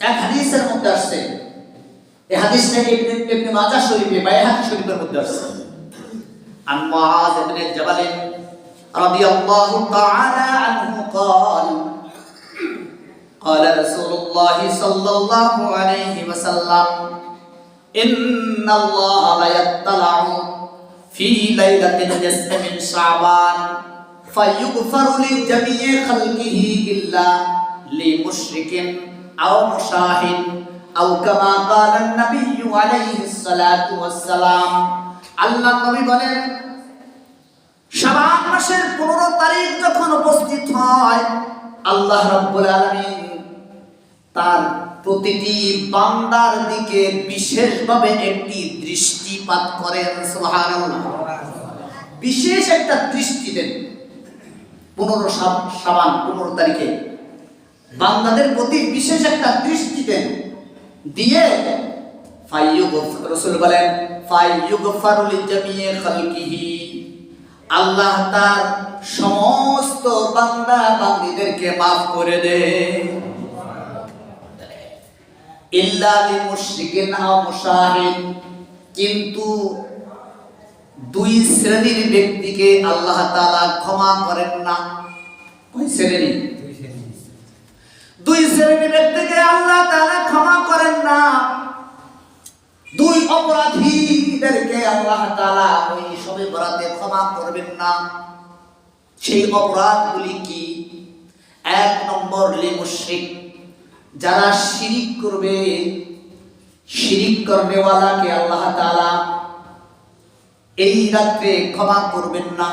এক হাদিসের মধ্যে আসছে এই হাদিসটা ইবনে ইবনে মাজাহ শরীফে বাইহাকি শরীফের মধ্যে আসছে عن معاذ بن جبل رضي الله تعالى عنه قال قال رسول الله صلى الله عليه وسلم إن الله لا يطلع في ليلة النصف من شعبان فيغفر لجميع خلقه إلا لمشرك أو مشاهد أو كما قال النبي عليه الصلاة والسلام الله نبي নবী বলেন مشير মাসের 15 তারিখ যখন উপস্থিত হয়, আল্লাহ العالمين আলামিন তার প্রতিটি বান্দার দিকে বিশেষভাবে একটি দৃষ্টিপাত করেন, সুবহানাল্লাহ। বিশেষ একটা দৃষ্টি দেন। পনেরো সাবান পনেরো তারিখে। বান্দাদের প্রতি বিশেষ একটা দৃষ্টি দেন। দিয়ে রসুল বলেন আল্লাহ তার সমস্ত বান্দা বান্দীদেরকে মাফ করে দে। কিন্তু দুই শ্রেণির ব্যক্তিকে আল্লাহ তাআলা ক্ষমা করেন না। কোন শ্রেণি? শ্রেণির ব্যক্তিকে আল্লাহ তাআলা ক্ষমা করেন না। দুই অপরাধীদেরকে আল্লাহ তাআলা ওই সবে বরাতে ক্ষমা করবেন না। সেই অপরাধগুলি কি? এক নম্বর, লে যারা শিরিক করবে, শিরিক করনেওয়ালাকে আল্লাহ তাআলা এই রাত্রে ক্ষমা করবেন না।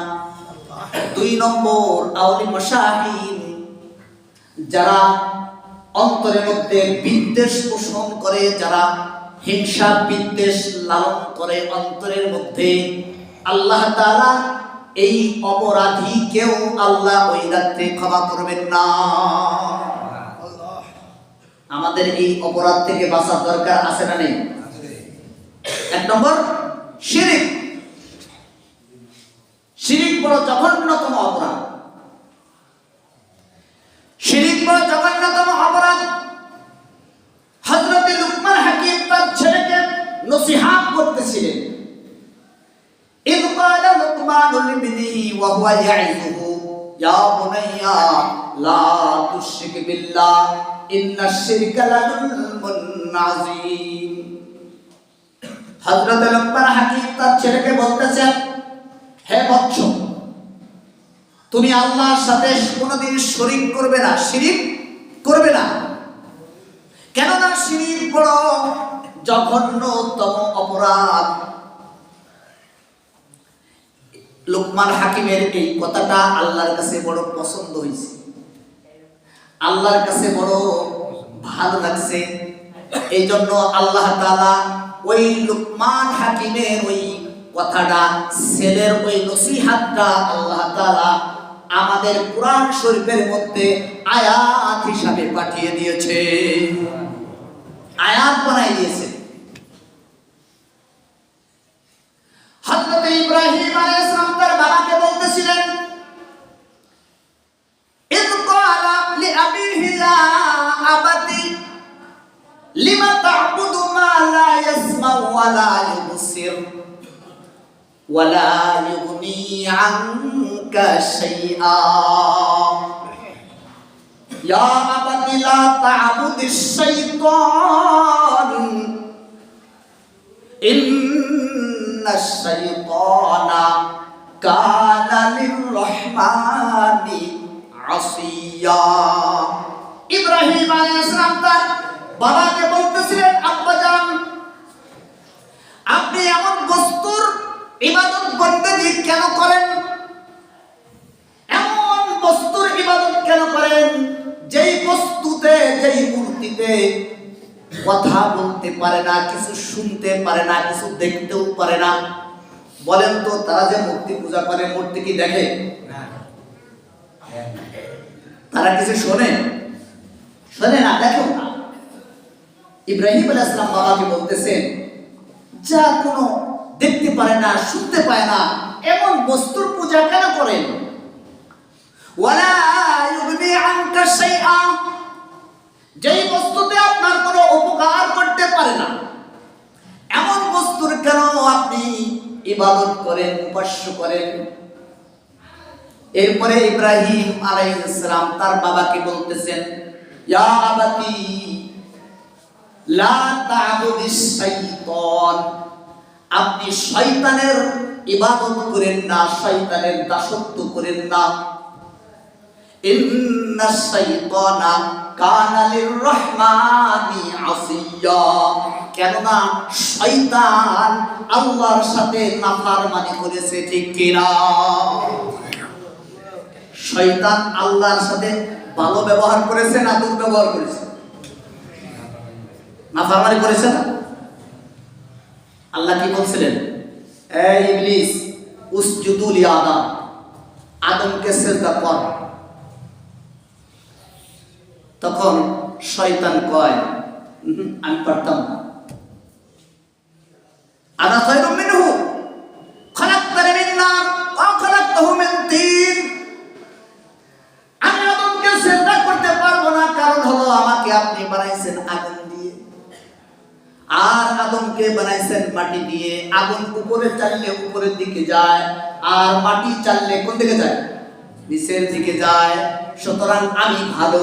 দুই নম্বর আউলি মশাহিন যারা অন্তরের মধ্যে বিদ্বেষ পোষণ করে, যারা হিংসা, বিদ্বেষ লালন করে অন্তরের মধ্যে, আল্লাহ তাআলা এই অপরাধীকেও আল্লাহ ওই রাত্রে ক্ষমা করবেন না। আমাদের এই অপরাধ থেকে বাঁচার দরকার আছে না নেই? এক নম্বর, শিরিক। শিরিক বড় জঘন্যতম অপরাধ। শিরিক বড় وهو يعظه يا بني لا تشرك بالله إن الشرك لظلم عظيم হযরত লুকমান হাকিম তার ছেলেকে বলতেছেন হে বৎস তুমি আল্লাহর সাথে কোনোদিন শরিক করবে না শিরিক করবে না কেননা শিরিক বড় জঘন্যতম অপরাধ লোকমান হাকিমের এই কথাটা আল্লাহর কাছে বড় পছন্দ হয়েছে। আল্লাহর কাছে বড় ভালো লাগছে। এই জন্য আল্লাহ ওই লোকমান হাকিমের ওই কথাটা, ছেলের ওই নসিহাতটা আল্লাহ আমাদের কোরআন শরীফের মধ্যে আয়াত হিসাবে পাঠিয়ে দিয়েছে। আয়াত বানাই দিয়েছে। হযরত ইব্রাহিম আলাইহিস সালাম তার বাবাকে বলতেছিলেন, ইদ ক্বালা লিআবিহি ইয়া আবাতি লিমা তা'বুদু মা লা ইয়াসমাউ ওয়া লা ইউবসির, ওয়া লা ইউগনি আনকা শাইআ। ইয়া আবাতি লা তা'বুদিশ শাইতান إن الشيطان كان للرحمن عصيا ইব্রাহিম আলাইহিস সালাম তার বাবাকে কথা বলতে পারে না কিছু শুনতে পারে না কিছু দেখতেও পারে না। বলেন তো তারা যে মূর্তি পূজা করে মূর্তি কি দেখে? তারা কিছু শোনে? শোনে না দেখেও না। ইব্রাহিম সালাম বাবাকে বলতেছেন যা কোনো দেখতে পারে না শুনতে পায় না এমন বস্তুর পূজা কেন করেন? ওয়ালা ইউগনি আনকা শাইআ যেই বস্তুতে আপনার কোনো উপকার করতে পারে না, এমন বস্তুর কেন আপনি ইবাদত করেন, উপাস্য করেন? এরপরে ইব্রাহিম আলাইহিসসালাম তার বাবাকে বলতেছেন, ইয়া আবাতি, লা শাইতান। আপনি শয়তানের ইবাদত করেন না, শয়তানের দাসত্ব করেন না। ইন্নাস শাইতানা কানা লিররহমানি আসিয়া। কেননা শয়তান আল্লাহর সাথে নাফরমানি করেছে, ঠিক কিনা? শয়তান আল্লাহর সাথে ভালো ব্যবহার করেছে না দুর্ব্যবহার করেছে? নাফরমানি করেছে না? আল্লাহ কি বলছিলেন? এই ইবলিস, উসজুদু লি আদম, আদমকে সেজদা কর। তখন শয়তান কয় আমি পারতাম না। আনা খায়রুম মিনহু? খলাকতানি মিন নার ওয়া খলাকতাহু মিন তিন। আমি আদমকে সেজদা করতে পারব না, কারণ হলো আমাকে আপনি বানাইছেন আগুন দিয়ে। আর আদমকে বানাইছেন মাটি দিয়ে। আগুন উপরে চাললে উপরের দিকে যায়, আর মাটি চাললে কোন দিকে যায়? নিচের দিকে যায়। সুতরাং আমি ভালো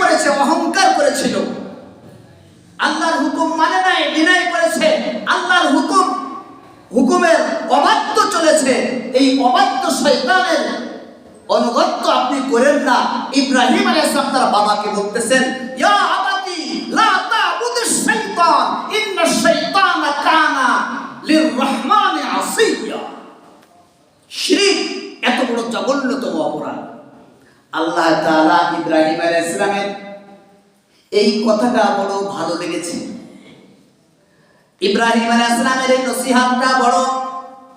করেছে, অহংকার করেছিল। আল্লাহর হুকুম মানে নাই, বিনয় করেছে। আল্লাহর হুকুম, হুকুমের অবাধ্য চলেছে। এই অবাধ্য শয়তানের অনুগত্য আপনি করেন না। ইব্রাহিম আলাইহিস সালাম তার বাবাকে বলতেছেন, ইয়া আবাতি লা কানা লিররহমানি আসিয়া শিরিক এত বড় জঘন্যতম অপরাধ আল্লাহ তাআলা ইব্রাহিম আলাইহিস সালামের এই কথাটা বড় ভালো লেগেছে। ইব্রাহিম আলাইহিস সালামের এই নসিহতটা বড়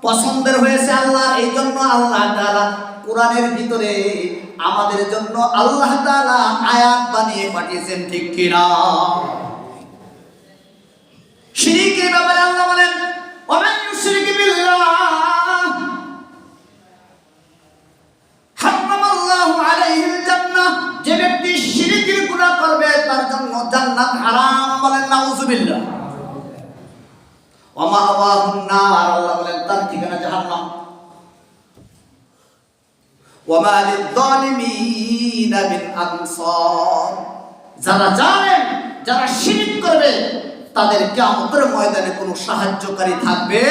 পছন্দের হয়েছে আল্লাহ এই জন্য আল্লাহ তাআলা কোরআনের ভিতরে আমাদের জন্য আল্লাহ তাআলা আয়াত বানিয়ে পাঠিয়েছেন, ঠিক কিনা? শিরিকের ব্যাপারে আল্লাহ বলেন, ওমান ইউশরিক বিল্লাহ মিন আনসার। যারা যারা করবে, তাদের কিয়ামতের ময়দানে কোনো সাহায্যকারী থাকবে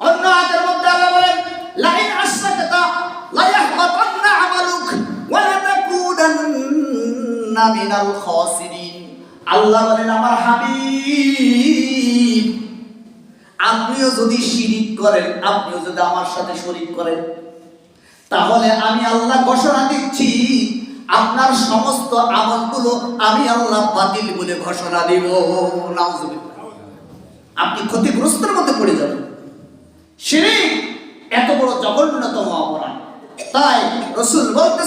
অন্য আয়াতের মধ্যে আল্লাহ বলেন, লাইন আশরাকতা, লা ইয়াহবাতান্না আমালুক, ওয়া লাতাকুনান্না মিনাল খাসিরিন। আল্লাহ বলেন, আমার হাবিব আপনিও যদি শিরিক করেন, আপনিও যদি আমার সাথে শরিক করেন, তাহলে আমি আল্লাহ ঘোষণা দিচ্ছি, আপনার সমস্ত আমলগুলো আমি আল্লাহ বাতিল বলে ঘোষণা দিব। আপনি ক্ষতিগ্রস্তের মধ্যে পড়ে যাবেন। শিরিক এত বড় জঘন্যতম অপরাধ। তাই রসুল বলতেছেন